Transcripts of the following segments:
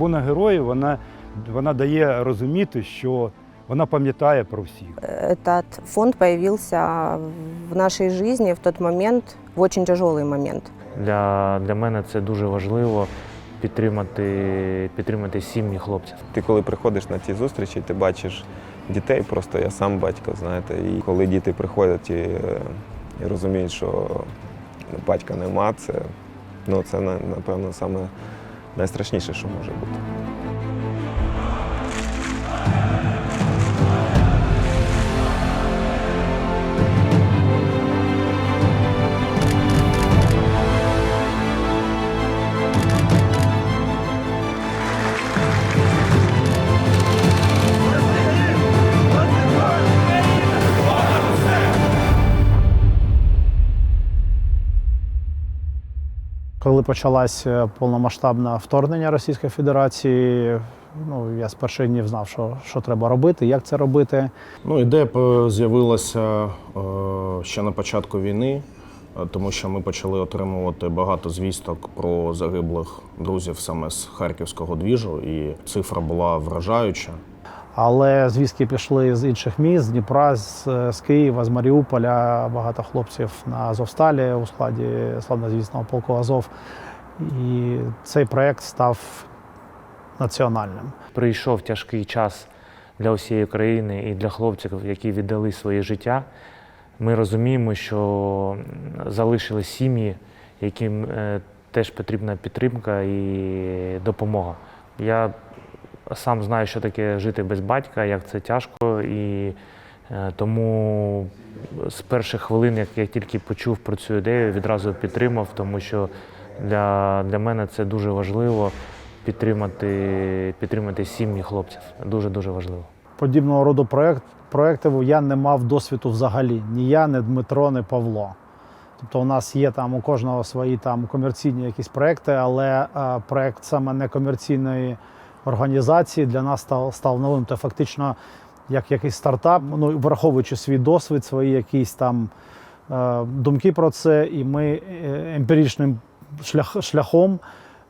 Трибуна героїв вона, вона дає розуміти, що вона пам'ятає про всіх. Этот фонд появился в нашей жизни в тот момент, в очень тяжелый момент. Для, для мене це дуже важливо підтримати, підтримати сім'ї хлопців. Ти коли приходиш на ці зустрічі, ти бачиш дітей, просто я сам батько, знаєте, і коли діти приходять і, і розуміють, що батька нема, це, ну, це напевно саме найстрашніше, що може бути. Почалось е, повномасштабне вторгнення Російської Федерації, ну я з перших днів знав, що, що треба робити, як це робити. Ну, ідея з'явилася е, ще на початку війни, е, тому що ми почали отримувати багато звісток про загиблих друзів саме з харківського двіжу, і цифра була вражаюча. Але звістки пішли з інших міст, з Дніпра, з, з Києва, з Маріуполя. Багато хлопців на Азовсталі у складі славнозвісного полку Азов. І цей проєкт став національним. Прийшов тяжкий час для усієї країни і для хлопців, які віддали своє життя. Ми розуміємо, що залишились сім'ї, яким е, теж потрібна підтримка і допомога. Я сам знаю, що таке жити без батька, як це тяжко, і е, тому з перших хвилин, як я тільки почув про цю ідею, відразу підтримав, тому що для, для мене це дуже важливо підтримати, підтримати сім'ї хлопців. Дуже дуже важливо. Подібного роду проєкт, проєктів я не мав досвіду взагалі. Ні я, ні Дмитро, ні Павло. Тобто у нас є там у кожного свої там комерційні якісь проекти, але е, проект саме некомерційної організації для нас став, став новим. Це фактично як якийсь стартап, ну враховуючи свій досвід, свої якісь там е, думки про це, і ми е, емпіричним шлях, шляхом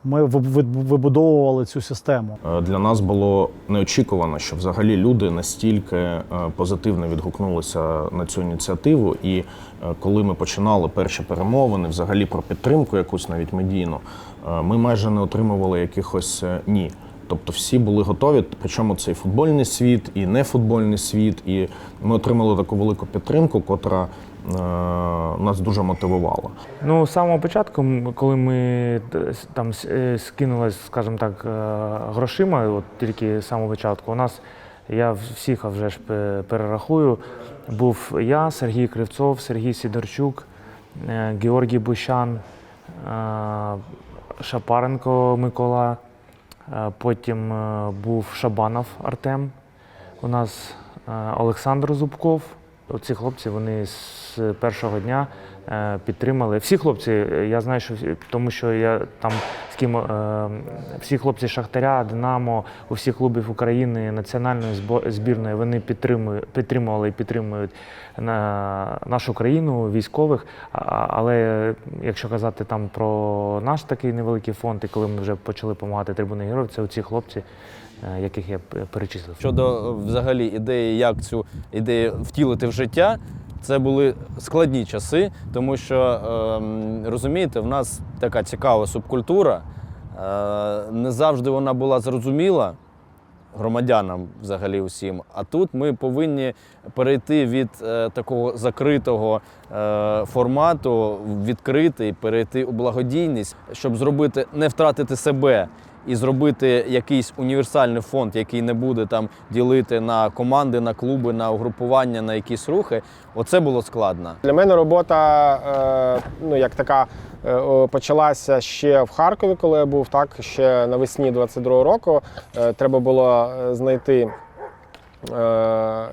ми виб- виб- вибудовували цю систему. Е, Для нас було неочікувано, що взагалі люди настільки е, позитивно відгукнулися на цю ініціативу. І е, коли ми починали перші перемовини, взагалі про підтримку, якусь навіть медійну, ми майже не отримували якихось ні. Тобто всі були готові, причому це і футбольний світ, і нефутбольний світ. І ми отримали таку велику підтримку, котра нас дуже мотивувала. Ну, з самого початку, коли ми там с- е, скинулись, скажімо так, е, грошима, от тільки з самого початку, у нас, я всіх вже ж перерахую, був я, Сергій Кривцов, Сергій Сідорчук, е, Георгій Бущан, е, Шапаренко Микола, е, потім е, був Шабанов Артем, у нас е, Олександр Зубков. Ці хлопці вони з першого дня е, підтримали. Всі хлопці, е, я знаю, що тому що я там з ким е, всі хлопці Шахтаря, Динамо, у всіх клубів України, національної збірної, вони підтримують, підтримували і підтримують на нашу країну, військових. Але якщо казати там про наш такий невеликий фонд, і коли ми вже почали допомагати трибуни героїв, це оці хлопці, яких я перечислив. Щодо е, взагалі ідеї, як цю ідею втілити в життя, це були складні часи, тому що ем, розумієте, в нас така цікава субкультура. Е, не завжди вона була зрозуміла громадянам взагалі усім. А тут ми повинні перейти від е, такого закритого е, формату відкритий, перейти у благодійність, щоб зробити, не втратити себе і зробити якийсь універсальний фонд, який не буде там ділити на команди, на клуби, на угрупування, на якісь рухи. Оце було складно. Для мене робота, е, ну як така, е, почалася ще в Харкові, коли я був так, ще навесні 22-го року. Е, Треба було знайти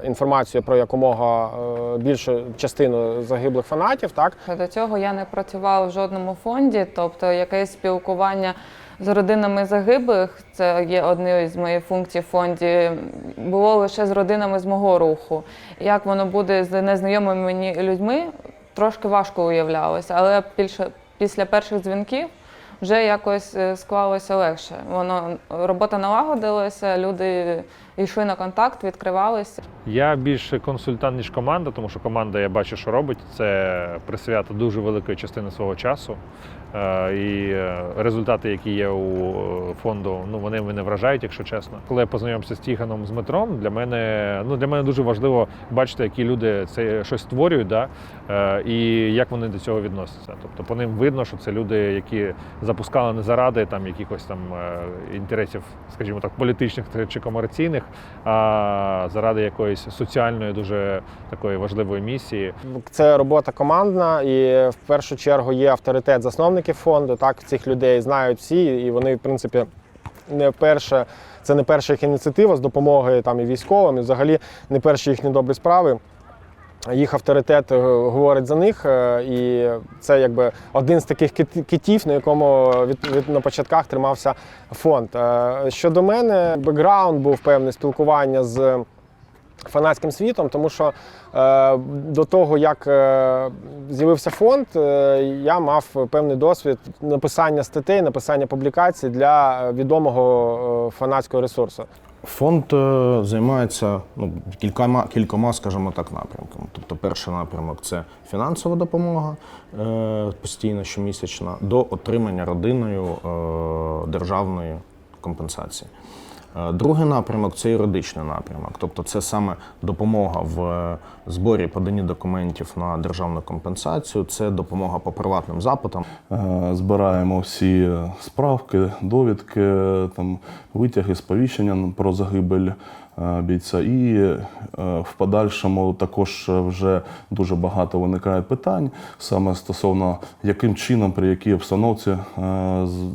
інформацію про якомога більшу частину загиблих фанатів. Так До цього я не працювала в жодному фонді, тобто якесь спілкування з родинами загиблих, це є однією з моїх функцій в фонді, було лише з родинами з мого руху. Як воно буде з незнайомими мені людьми, трошки важко уявлялося, але більше, після перших дзвінків вже якось е, склалося легше. Воно робота налагодилася, люди йшли на контакт, відкривалися. Я більше консультант, ніж команда, тому що команда, я бачу, що робить. Це присвята дуже великої частини свого часу. Е, І е, результати, які є у е, фонду, ну вони мене вражають, якщо чесно. Коли я познайомився з Тіганом з Метром, для мене ну для мене дуже важливо бачити, які люди це щось створюють, да, і як вони до цього відносяться. Тобто по ним видно, що це люди, які запускали не заради там якихось там інтересів, скажімо так, політичних чи комерційних, а заради якоїсь соціальної дуже такої важливої місії. Це робота командна, і в першу чергу є авторитет засновників фонду. Так, цих людей знають всі, і вони, в принципі, не перша, Це не перша їх ініціатива з допомогою там і військовим, і взагалі не перші їхні добрі справи. Їх авторитет е, говорить за них, е, і це якби один з таких китів, на якому від, від на початках тримався фонд. Е, Щодо мене, бекграунд був певне спілкування з фанатським світом, тому що е, до того, як е, з'явився фонд, е, я мав певний досвід написання статей, написання публікацій для відомого фанатського ресурсу. Фонд е, займається ну, кількома, кількома, скажімо так, напрямками. Тобто, перший напрямок це фінансова допомога е, постійна, щомісячна, до отримання родиною е, державної компенсації. Е, Другий напрямок це юридичний напрямок, тобто це саме допомога в е, зборі поданні документів на державну компенсацію, це допомога по приватним запитам. Е, збираємо всі справки, довідки, там, витяги, сповіщення про загибель бійця. І е, в подальшому також вже дуже багато виникає питань саме стосовно яким чином, при якій обстановці е,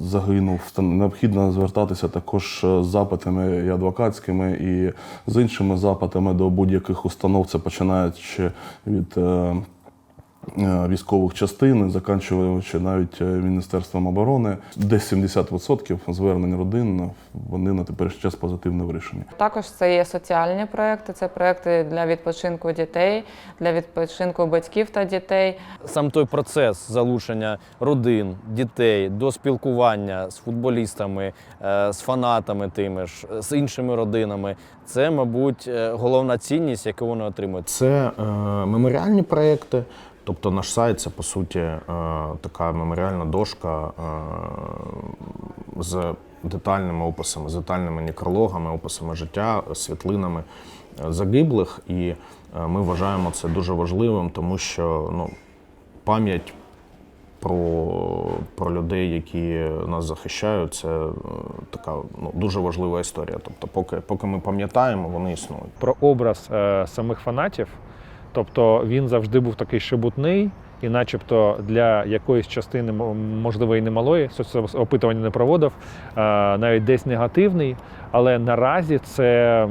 загинув. Необхідно звертатися також з запитами і адвокатськими, і з іншими запитами до будь-яких установ. Це починаючи від е, е, військових частин, заканчуючи навіть е, Міністерством оборони. Десь 70% звернень родин вони на теперішній час позитивно вирішені. Також це є соціальні проекти, це проекти для відпочинку дітей, для відпочинку батьків та дітей. Сам той процес залучення родин, дітей до спілкування з футболістами, е, з фанатами тими ж, з іншими родинами, це, мабуть, е, головна цінність, яку вони отримують. Це е, меморіальні проєкти. Тобто наш сайт це по суті е, така меморіальна дошка е, з детальними описами, з детальними некрологами, описами життя, світлинами загиблих. І е, ми вважаємо це дуже важливим, тому що ну, пам'ять про, про людей, які нас захищають, це така ну, дуже важлива історія. Тобто, поки, поки ми пам'ятаємо, вони існують. Про образ е, самих фанатів. Тобто він завжди був такий шебутний, і начебто для якоїсь частини, можливо, і немалої, опитування не проводив, е, навіть десь негативний. Але наразі це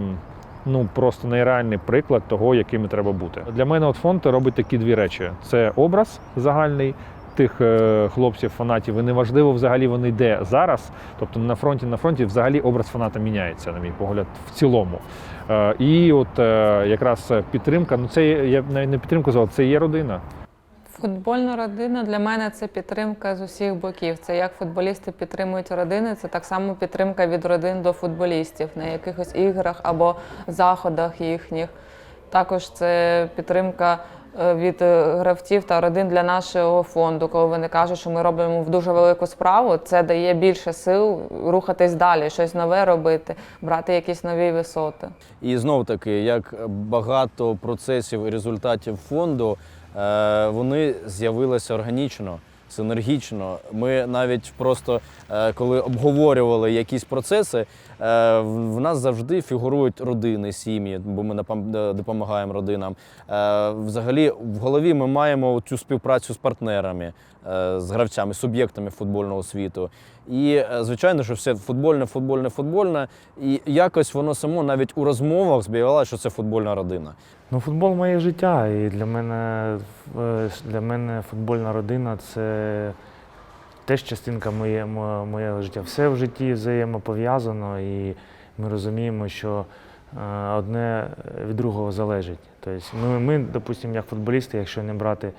ну, просто нереальний приклад того, якими треба бути. Для мене от фонд робить такі дві речі: це образ загальний. Тих е, хлопців, фанатів, і неважливо взагалі вони де зараз. Тобто на фронті, на фронті взагалі образ фаната міняється, на мій погляд, в цілому. Е, І от е, якраз підтримка, ну це я навіть не підтримку звав, це є родина. Футбольна родина для мене це підтримка з усіх боків. Це як футболісти підтримують родини, це так само підтримка від родин до футболістів на якихось іграх або заходах їхніх. Також це підтримка від е, гравців та родин для нашого фонду, коли вони кажуть, що ми робимо в дуже велику справу. Це дає більше сил рухатись далі, щось нове робити, брати якісь нові висоти. І знов таки, як багато процесів і результатів фонду, е, вони з'явилися органічно, синергічно. Ми навіть просто е, коли обговорювали якісь процеси, е, в нас завжди фігурують родини, сім'ї, бо ми е, допомагаємо родинам. Взагалі, в голові ми маємо цю співпрацю з партнерами, з гравцями, суб'єктами футбольного світу. І е, звичайно, що все футбольне, футбольне, футбольне. І якось воно само навіть у розмовах збігалося, що це футбольна родина. Ну, футбол моє життя, і для мене, е, для мене футбольна родина це теж частинка моє, моєго життя. Все в житті взаємопов'язано, і ми розуміємо, що е, одне від другого залежить. Тобто ми, ми допустимо, як футболісти, якщо не брати е,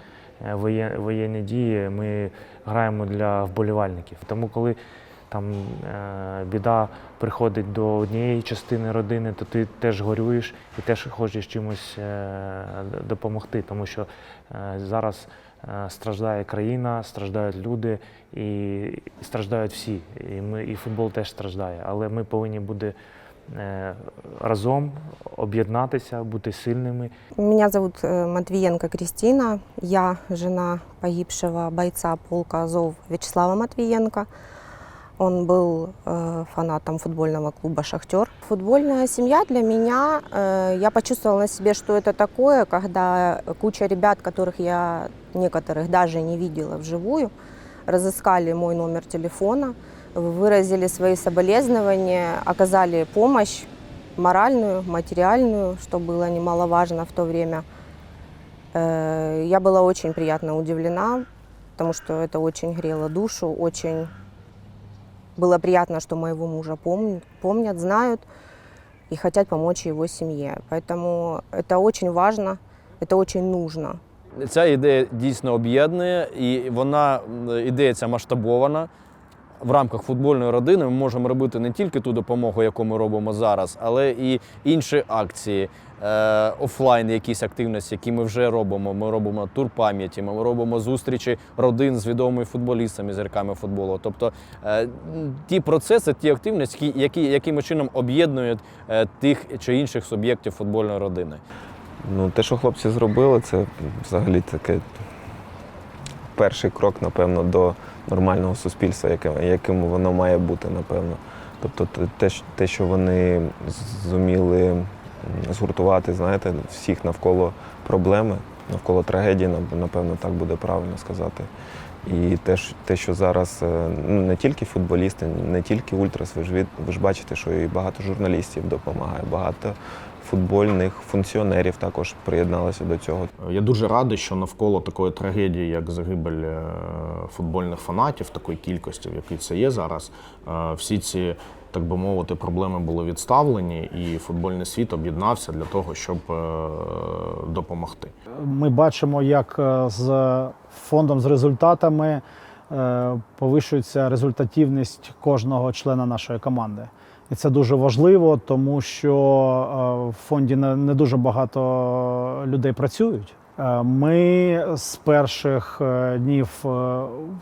воєнні дії ми граємо для вболівальників. Тому коли там е, біда приходить до однієї частини родини, то ти теж горюєш і теж хочеш чимось е, допомогти, тому що е, зараз е, страждає країна, страждають люди і, страждають всі. І, ми, і футбол теж страждає. Але ми повинні бути е, разом, об'єднатися, бути сильними Меня зовут э, Матвиенко Кристина. Я жена погибшего бойца полка Азов Вячеслава Матвиенко. Он был э, фанатом футбольного клуба «Шахтер». Футбольная семья для меня, э, я почувствовала на себе, что это такое, когда куча ребят, которых я некоторых даже не видела вживую, разыскали мой номер телефона, выразили свои соболезнования, оказали помощь моральную, материальную, что было немаловажно в то время. Э, Я была очень приятно удивлена, потому что это очень грело душу, очень было приятно, что моего мужа помнят, помнят, знают и хотят помочь его семье. Поэтому это очень важно, это очень нужно. Ця ідея дійсно об'єднує, і вона м, ідея ця масштабована. В рамках футбольної родини ми можемо робити не тільки ту допомогу, яку ми робимо зараз, але і інші акції, е, офлайн, якісь активності, які ми вже робимо. Ми робимо тур пам'яті, ми робимо зустрічі родин з відомими футболістами, зірками футболу. Тобто е, ті процеси, ті активності, які, яким чином об'єднують е, тих чи інших суб'єктів футбольної родини. Ну, те, що хлопці зробили, це взагалі таке перший крок, напевно, до нормального суспільства, яким, яким воно має бути, напевно. Тобто те- що- вони зуміли згуртувати, знаєте, всіх навколо проблеми, навколо трагедії, напевно, так буде правильно сказати. І те, що зараз е, ну, не тільки футболісти, не тільки ультрас, ви ж, ви ж бачите, що і багато журналістів допомагає, багато футбольних функціонерів також приєдналися до цього. Я дуже радий, що навколо такої трагедії, як загибель е, футбольних фанатів, такої кількості, в якій це є зараз, е, всі ці, так би мовити, проблеми були відставлені, і футбольний світ об'єднався для того, щоб е, допомогти. Ми бачимо, як з фондом з результатами повищується результативність кожного члена нашої команди. І це дуже важливо, тому що е, в фонді не дуже багато людей працюють. Е, Ми з перших е, днів,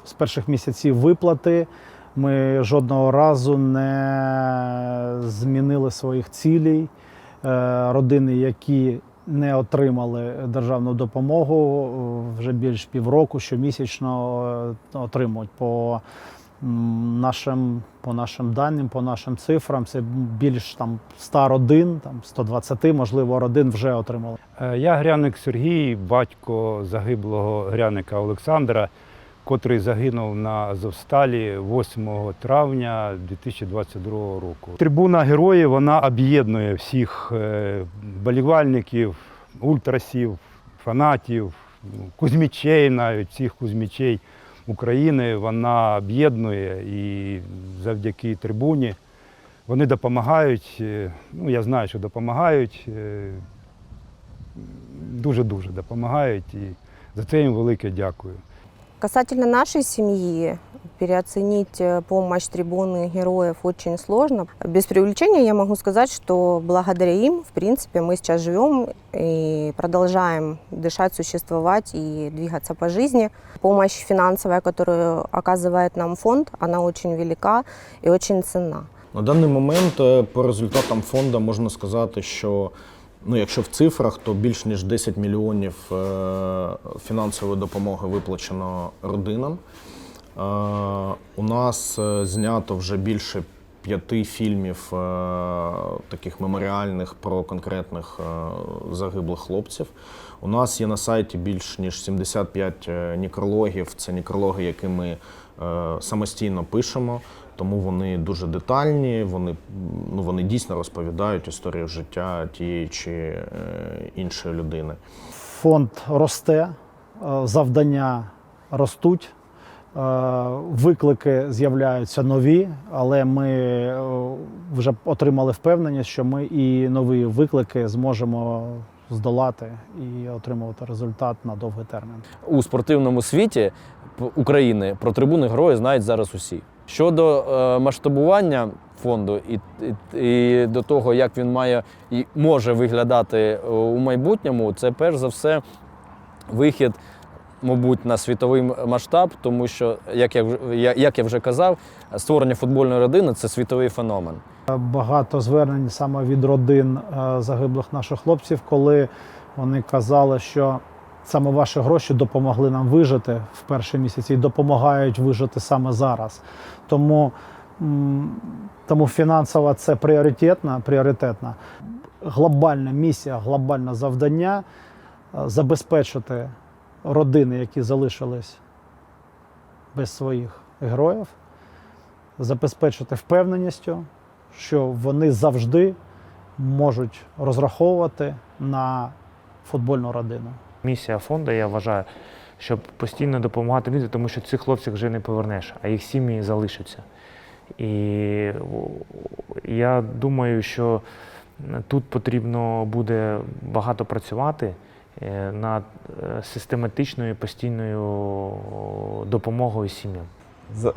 з перших місяців виплати, ми жодного разу не змінили своїх цілей. Родини, які не отримали державну допомогу вже більш півроку, щомісячно отримують по нашим, по нашим даним, по нашим цифрам. Це більш там 100 родин, там 120, можливо, родин вже отримали. Е, Я Гряник Сергій, батько загиблого Гряника Олександра, котрий загинув на Азовсталі 8 травня 2022 року. Трибуна героїв вона об'єднує всіх е, болівальників, ультрасів, фанатів, ну, кузьмічей, навіть всіх кузьмічей України. Вона об'єднує і завдяки трибуні вони допомагають. е, Ну, я знаю, що допомагають. е, дуже-дуже допомагають і за це їм велике дякую. Касательно нашей семьи, переоценить э, помощь трибуны героев очень сложно. Без преувеличения я могу сказать, что благодаря им, в принципе, мы сейчас живем и продолжаем дышать, существовать и двигаться по жизни. Помощь финансовая, которую оказывает нам фонд, она очень велика и очень ценна. На даний момент е, по результатам фонду можна сказати, що ну, якщо в цифрах, то більш ніж 10 мільйонів е, фінансової допомоги виплачено родинам. Е, У нас е, знято вже більше п'яти фільмів таких меморіальних про конкретних загиблих хлопців. У нас є на сайті більш ніж 75 е, некрологів. Це некрологи, які ми самостійно пишемо, тому вони дуже детальні, вони, ну, вони дійсно розповідають історію життя тієї чи е, іншої людини. Фонд росте, е, завдання ростуть, е, виклики з'являються нові, але ми вже отримали впевненість, що ми і нові виклики зможемо здолати і отримувати результат на довгий термін. у спортивному світі України про трибуни герої знають зараз усі. Щодо е, масштабування фонду і, і, і до того, як він має і може виглядати е, у майбутньому, це перш за все вихід, мабуть, на світовий масштаб, тому що, як я, як я вже казав, створення футбольної родини це світовий феномен. Багато звернень саме від родин е, загиблих наших хлопців, коли вони казали, що саме ваші гроші допомогли нам вижити в перші місяці і допомагають вижити саме зараз. Тому, тому фінансово це пріоритетна, пріоритетна. Глобальна місія, глобальне завдання е, забезпечити родини, які залишились без своїх героїв, забезпечити впевненістю, що вони завжди можуть розраховувати на футбольну родину. Місія фонду, я вважаю, щоб постійно допомагати людям, тому що цих хлопців вже не повернеш, а їх сім'ї залишаться. І я думаю, що тут потрібно буде багато працювати е, над е, систематичною постійною допомогою сім'ям.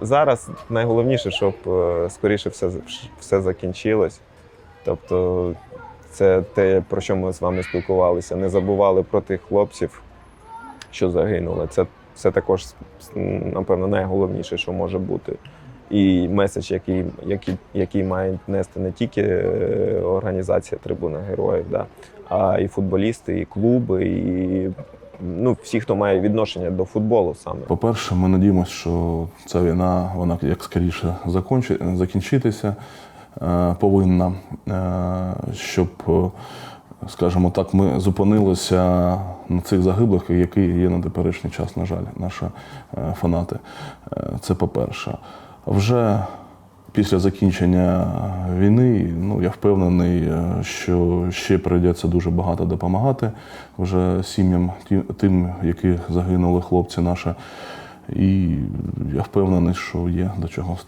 Зараз найголовніше, щоб е, скоріше все, все закінчилось. Тобто, це те, про що ми з вами спілкувалися. Не забували про тих хлопців, що загинули. Це, це також, напевно, найголовніше, що може бути. І меседж, який, який, який має нести не тільки е, організація Трибуна Героїв, да, а і футболісти, і клуби, і ну, всі, хто має відношення до футболу саме. По-перше, ми надіємося, що ця війна вона як скоріше закінчитися повинна, е, щоб, е, скажімо так, ми зупинилися на цих загиблих, які є на теперішній час, на жаль, наші е, фанати. Е, Це по-перше. Вже після закінчення війни, ну я впевнений, е, що ще прийдеться дуже багато допомагати вже сім'ям тим, які загинули хлопці наші. І я впевнений, що є до чого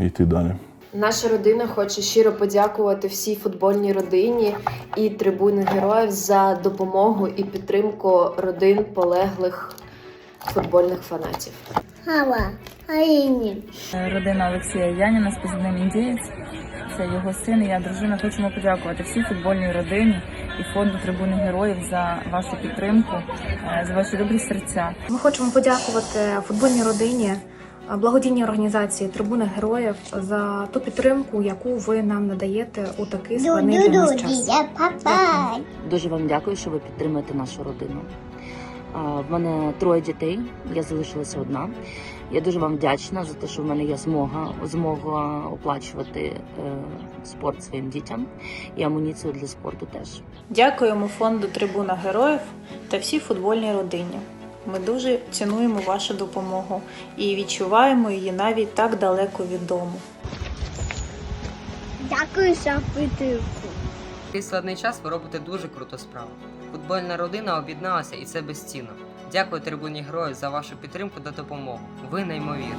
йти далі. Наша родина хоче щиро подякувати всій футбольній родині і трибуни героїв за допомогу і підтримку родин полеглих футбольних фанатів. Родина Олексія Яніна з позивним індієць. Це його син і я дружина. Хочемо подякувати всій футбольній родині і фонду Трибуни Героїв за вашу підтримку, е, за ваші добрі серця. Ми хочемо подякувати футбольній родині, благодійній організації Трибуни Героїв за ту підтримку, яку ви нам надаєте у такий складний для нас час. Дякую. Дуже вам дякую, що ви підтримуєте нашу родину. В мене троє дітей, я залишилася одна. Я дуже вам вдячна за те, що в мене є змога, змога оплачувати е, спорт своїм дітям і амуніцію для спорту теж. Дякуємо фонду Трибуна Героїв та всій футбольній родині. Ми дуже цінуємо вашу допомогу і відчуваємо її навіть так далеко від дому. Дякую за підтримку. Цей складний час ви робите дуже круту справу. Футбольна родина об'єдналася і це безцінно. Дякую трибуні героїв за вашу підтримку та допомогу. Ви неймовірні.